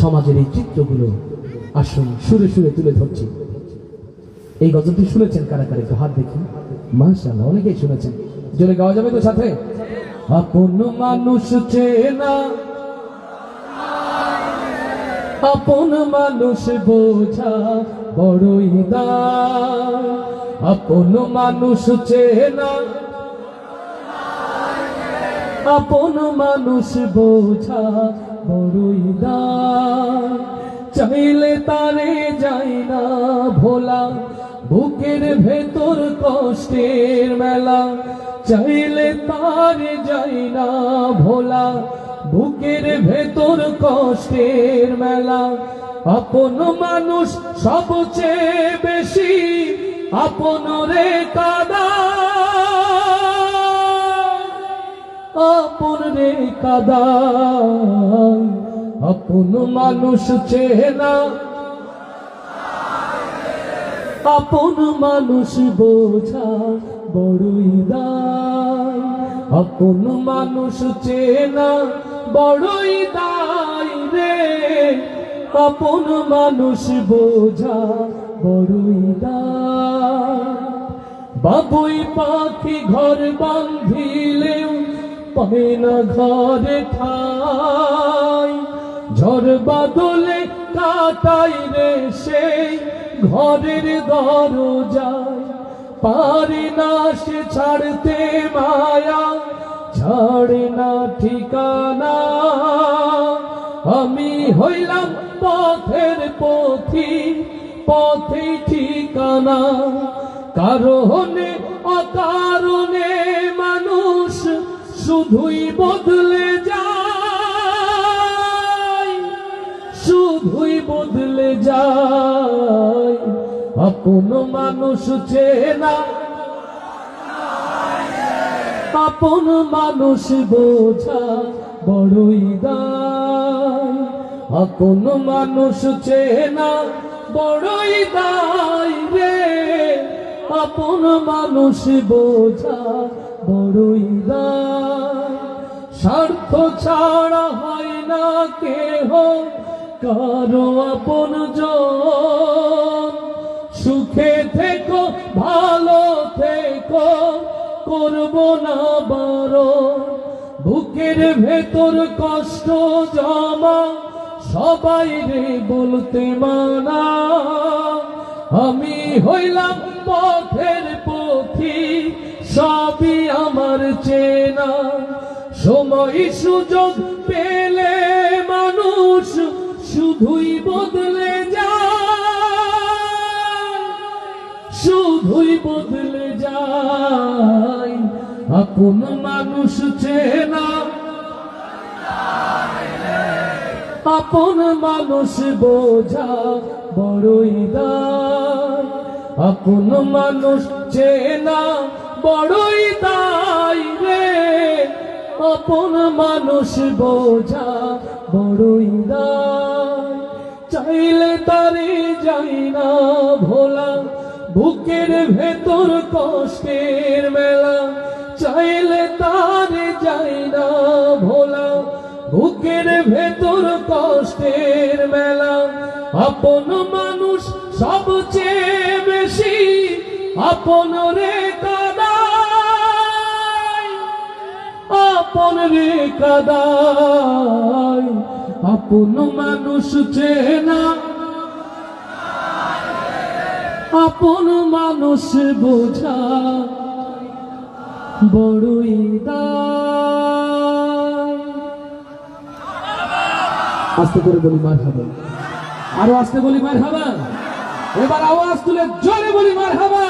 সমাজের এই চিত্রগুলো আসুন সুরে সুরে তুলে ধরছি। এই গজলটি শুনেছেন কারা কারা একটু হাত দেখি। মাশাআল্লাহ, অনেকেই শুনেছেন। জোরে গাওয়া যাবে তো সাথে? আপন মানুষ চেনা আপন মানুষ বোঝা বড়ই দায় আপন মানুষ চেনা আপন মানুষ বোঝা বড়ই চাইলে তারে যাই না ভোলা। বুকের ভেতর কষ্টের মেলা, চাইলে তারে যাই না ভোলা। বুকের ভেতর কষ্টের মেলা, আপন মানুষ সবচেয়ে বেশি, আপন রে কাদা। আপন রে কাদা আপন মানুষ চেনা আপন মানুষ বোঝা বড়ই দায়। আপন মানুষ চেনা বড়ই দায় রে। আপন মানুষ বোঝা বড়ই দায়। বাবুই পাখি ঘর বান্ধিলেও পায় না ঘরে ঠাই ঝড় বাদলে কাটাই রে সেই ঘরের দরজায়। পারি না সে ছাড়তে মায়া, ছাড়ে না ঠিকানা। আমি হইলাম পথের পথি, পথে ঠিকানা। কারণে অকারণে মানুষ শুধুই বদলে যায় শুধুই বদলে যায় আপন মানুষ চেনা, আপন মানুষ বোঝা বড়ই দায়। আপন মানুষ চেনা বড়ই দায় রে, আপন মানুষ বোঝা বড়ই স্বার্থ ছাড়া হয় না কেহ, কারও আপন সুখে থেকো, ভালো থেকো, করব না বারো বুকের ভেতর কষ্ট জমা, সবাই রে বলতে মানা। আমি হইলাম পথের পথি, সবই সময় সুযোগ পেলে মানুষ শুধুই বদলে যায়। শুধুই বদলে যায়। আপন মানুষ চেনা আপন মানুষ বোঝা বড়ই দায়। আপন মানুষ চেনা বড়ই দায়। আপন মানুষ বোঝা বড়ই দায়। চাইলে তারে যাই না ভোলা, বুকের ভেতর কষ্টের মেলা। চাইলে তারে যাই না ভোলা, বুকের ভেতর কষ্টের মেলা। আপন মানুষ সবচেয়ে বেশি, আপন রে আপন রে কাদায় আপন মানুষ চেনা। আপন মানুষ বোঝা। বড়ই আস্তে করে বলি মার হাবা আরও আস্তে বলি মার হাবা এবার আওয়াজ তুলে জোরে বলি মার হাবা